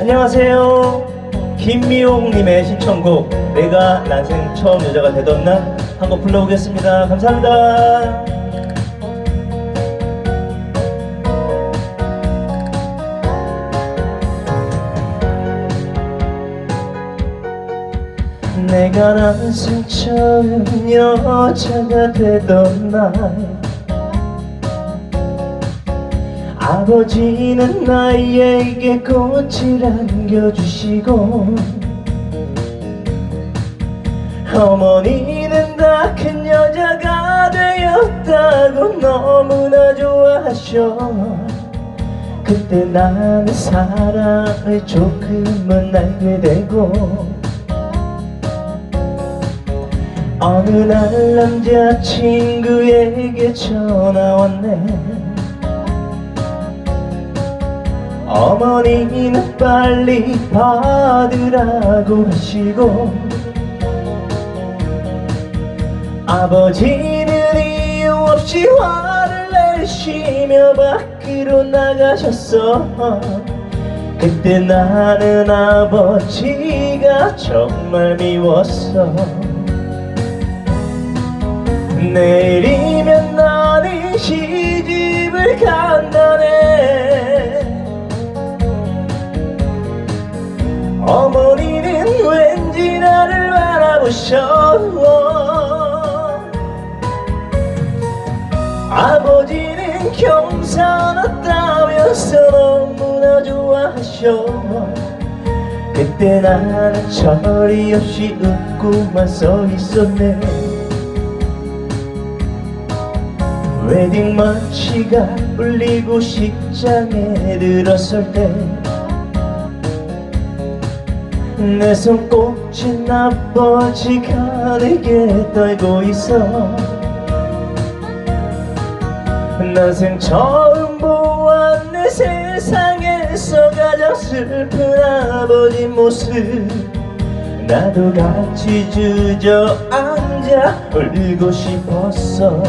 안녕하세요. 김미용님의 신청곡 내가 난생 처음 여자가 되던 날 한곡 불러보겠습니다. 감사합니다. 내가 난생 처음 여자가 되던 날 아버지는 나에게 꽃을 안겨주시고 어머니는 다 큰 여자가 되었다고 너무나 좋아하셔. 그때 나는 사랑을 조금은 알게 되고 어느 날 남자친구에게 전화 왔네 어머니는 빨리 받으라고 하시고 아버지는 이유 없이 화를 내시며 밖으로 나가셨어. 그때 나는 아버지가 정말 미웠어. 내일이면 나는 시집을 간 어머니는 왠지 나를 바라보셔. 아버지는 경사났다면서 너무나 좋아하셔. 그때 나는 철이 없이 웃고만 서 있었네. 웨딩 마치가 울리고 식장에 들었을 때 내 손꼽힌 아버지가 내게 떨고 있어. 난생 처음 보았네 세상에서 가장 슬픈 아버지 모습. 나도 같이 주저앉아 울고 싶었어.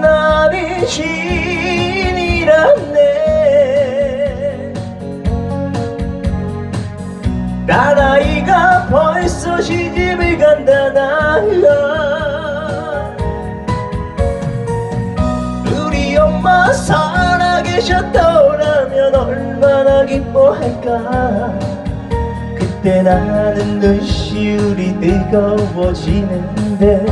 나는 신이란 딸아이가 벌써 시집을 간다 나 우리 엄마 살아계셨더라면 얼마나 기뻐할까? 그때 나는 눈시울이 뜨거워지는데.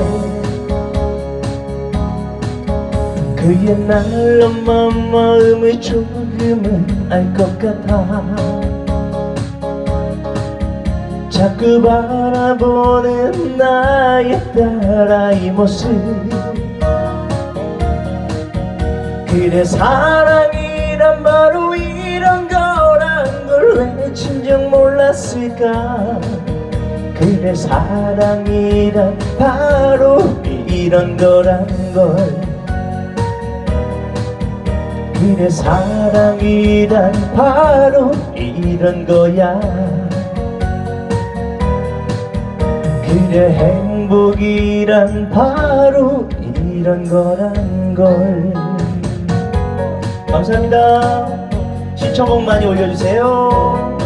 그 옛날 엄마 마음을 조금은 알 것 같아 자꾸 바라보는 나의 딸아이 모습. 그래 사랑이란 바로 이런 거란 걸 왜 진정 몰랐을까? 그래 사랑이란 바로 이런 거란 걸. 그래 사랑이란 바로 이런 거야 그래 행복이란 바로 이런 거란 걸. 감사합니다. 신청곡 많이 올려주세요